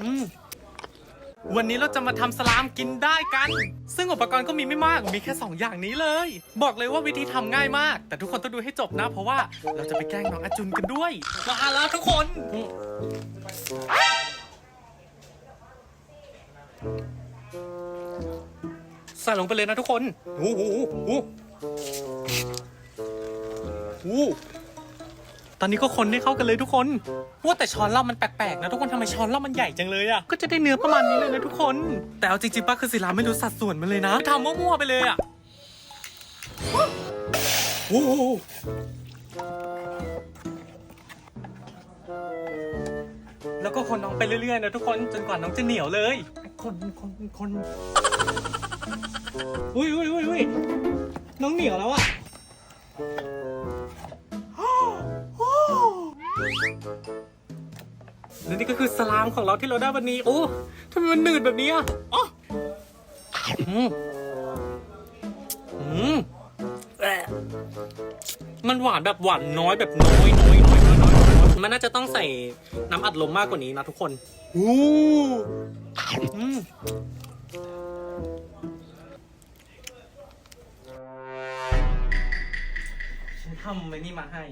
อืมวันนี้เราจะมาทำสลามกินได้กัน ซึ่งอุปกรณ์ก็มีไม่มาก มีแค่ 2 อย่างนี้เลย บอกเลยว่าวิธีทำง่ายมาก แต่ทุกคนต้องดูให้จบนะ เพราะว่าเราจะไปแกล้งน้องอาจุนกันด้วย มาแล้วทุกคน ใส่ลงไปเลยนะทุกคนโอ้โหโอ้โหโอ้โห ตอนนี้ก็คนให้เข้ากันเลยทุกคนว่าแต่ช้อนเรามันแปลกๆนะทุกคนทำไมช้อนเรามันใหญ่จังเลยอะก็จะได้เนื้อประมาณนี้เลยนะทุกคน แต่เอาจริงๆป้าคือศิลาไม่รู้สัดส่วนมันเลยนะทำมั่วๆไปเลยอะโอ้โหแล้วก็คนน้องไปเรื่อยๆนะทุกคนจนกว่าน้องจะเหนียวเลย คนคนคนอุ้ยอุ้ยอุ้ยอุ้ยน้องเหนียวแล้วอะ และนี่ก็คือสลามของเราที่เราได้วันนี้ โอ้ทำไมมันหนืดแบบนี้อะอ๋ออืมอืมแอะมันหวานแบบหวานน้อยแบบน้อยน้อยน้อยน้อยน้อยน้อยมันน่าจะต้องใส่น้ำอัดลมมากกว่านี้นะทุกคนอู้อืมฉันทำไอ้นี่มาให้